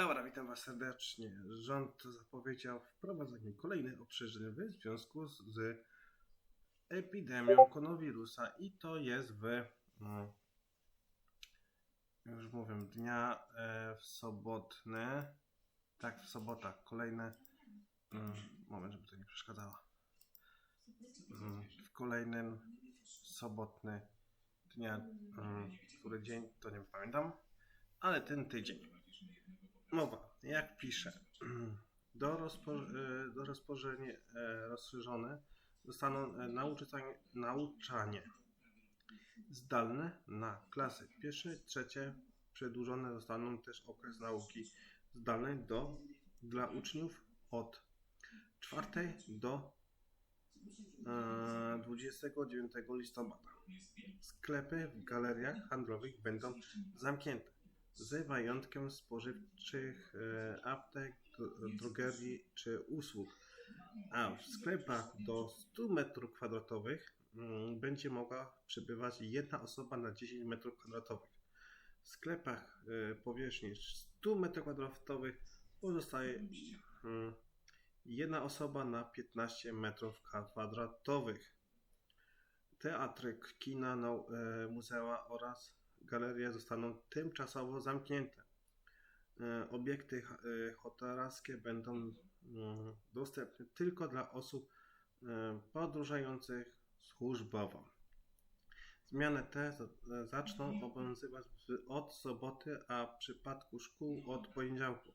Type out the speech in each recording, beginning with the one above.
Dobra, witam Was serdecznie. Rząd zapowiedział wprowadzenie kolejnych obciążeń w związku z, z epidemią koronawirusa i to jest w, mm, już mówię, dnia e, w sobotne, tak, w sobota, kolejne, mm, moment, żeby to nie przeszkadzało, mm, w kolejnym sobotny dnia, mm, który dzień, to nie pamiętam, ale ten tydzień. Mowa, jak pisze, do, rozpo, e, do rozporządzenia e, rozszerzone zostaną e, nauczanie, nauczanie zdalne na klasy pierwsze, trzecie. Przedłużone zostaną też okres nauki zdalnej do, dla uczniów od 4 do e, 29 listopada. Sklepy w galeriach handlowych będą zamknięte z wyjątkiem spożywczych e, aptek, dro- drogerii czy usług. A w sklepach do 100 m2 mm, będzie mogła przebywać jedna osoba na 10 m2. W sklepach e, powierzchni 100 m2 pozostaje mm, jedna osoba na 15 m2. Teatry, kina, e, muzea oraz galerie zostaną tymczasowo zamknięte. E, Obiekty e, hotelarskie będą mm, dostępne tylko dla osób e, podróżujących służbowo. Zmiany te za- zaczną obowiązywać w- od soboty, a w przypadku szkół od poniedziałku.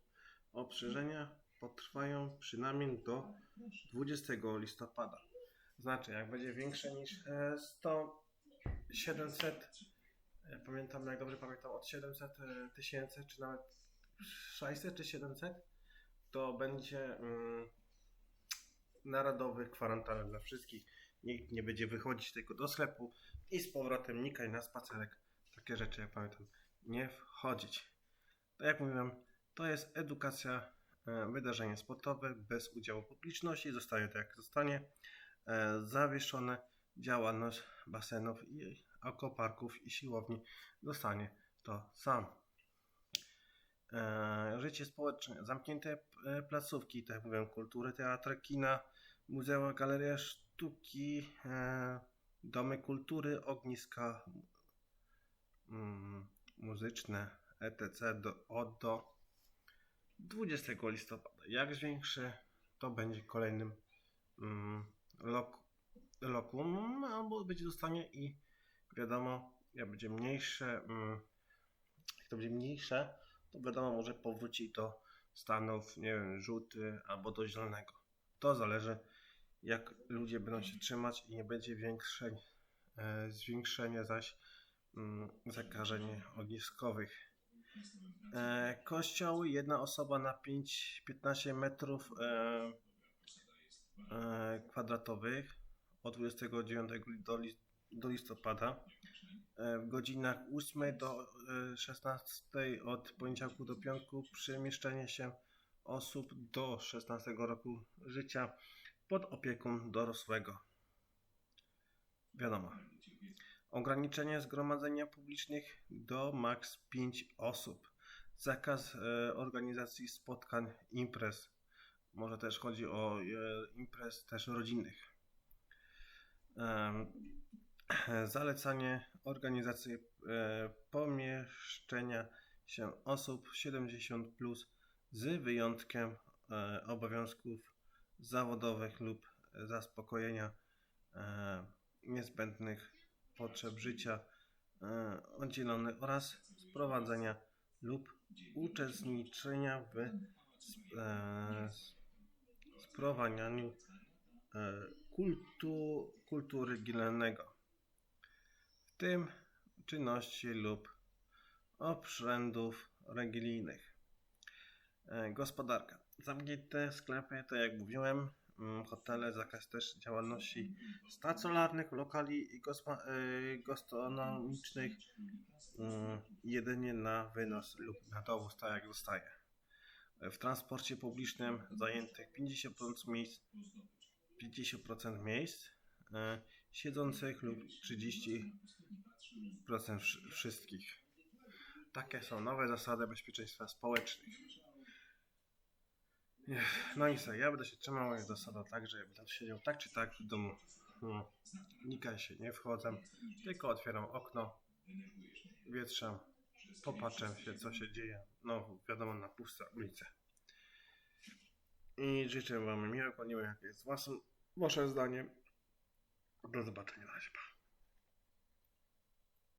Ostrzeżenia potrwają przynajmniej do 20 listopada. Znaczy, jak będzie większe niż e, 100, 700 ja pamiętam, jak dobrze pamiętam, od 700 e, tysięcy, czy nawet 600 czy 700, to będzie mm, narodowy kwarantanna dla wszystkich. Nikt nie będzie wychodzić tylko do sklepu i z powrotem nikaj na spacerek. Takie rzeczy, jak pamiętam, nie wchodzić. Tak jak mówiłem, to jest edukacja, e, wydarzenie sportowe bez udziału publiczności. Zostaje tak, jak zostanie. E, zawieszone działalność basenów i akoparków i siłowni zostanie to sam. E, życie społeczne, zamknięte e, placówki, tak jak kultury, teatry, kina, muzea, galeria sztuki, e, domy kultury, ogniska mm, muzyczne, etc. Do, od do 20 listopada. Jak zwiększy, to będzie kolejnym mm, lok, lokum, albo będzie zostanie i wiadomo, jak będzie mniejsze, mm, jak to będzie mniejsze, to wiadomo, może powróci do stanów, nie wiem, żółty albo do zielonego. To zależy, jak ludzie będą się trzymać i nie będzie większe, e, zwiększenie zaś mm, zakażeń ogniskowych. E, kościoły, jedna osoba na 5-15 metrów e, e, kwadratowych od 29 do, do listopada. E, w godzinach 8 do e, 16 od poniedziałku do piątku przemieszczenie się osób do 16 roku życia pod opieką dorosłego. Wiadomo. Ograniczenie zgromadzenia publicznych do maks 5 osób. Zakaz e, organizacji spotkań, imprez. Może też chodzi o e, imprez też rodzinnych. Zalecanie organizacji e, pomieszczenia się osób 70 plus z wyjątkiem e, obowiązków zawodowych lub zaspokojenia e, niezbędnych potrzeb życia oddzielony oraz sprowadzenia lub uczestniczenia w sp- sprowadzaniu kultu, kultury religijnego, w tym czynności lub obrzędów religijnych. E, Gospodarka. Zamknięte sklepy, tak jak mówiłem, mm, hotele, zakaz też działalności stacjonarnych, lokali i e, gastronomicznych mm, jedynie na wynos lub na dowóz, tak jak zostaje. E, W transporcie publicznym zajętych 50% miejsc 50% miejsc e, siedzących lub 30% wszy- wszystkich. Takie są nowe zasady bezpieczeństwa społecznych. No i co, ja będę się trzymał jak zasada tak, że będę siedział tak czy tak w domu. No, nikaj się nie wchodzę, tylko otwieram okno, wietrzam, popatrzę się co się dzieje. No wiadomo na puste ulice. I życzę wam miłego, nie wiem jakie jest wasze, zdanie. Do zobaczenia na razie.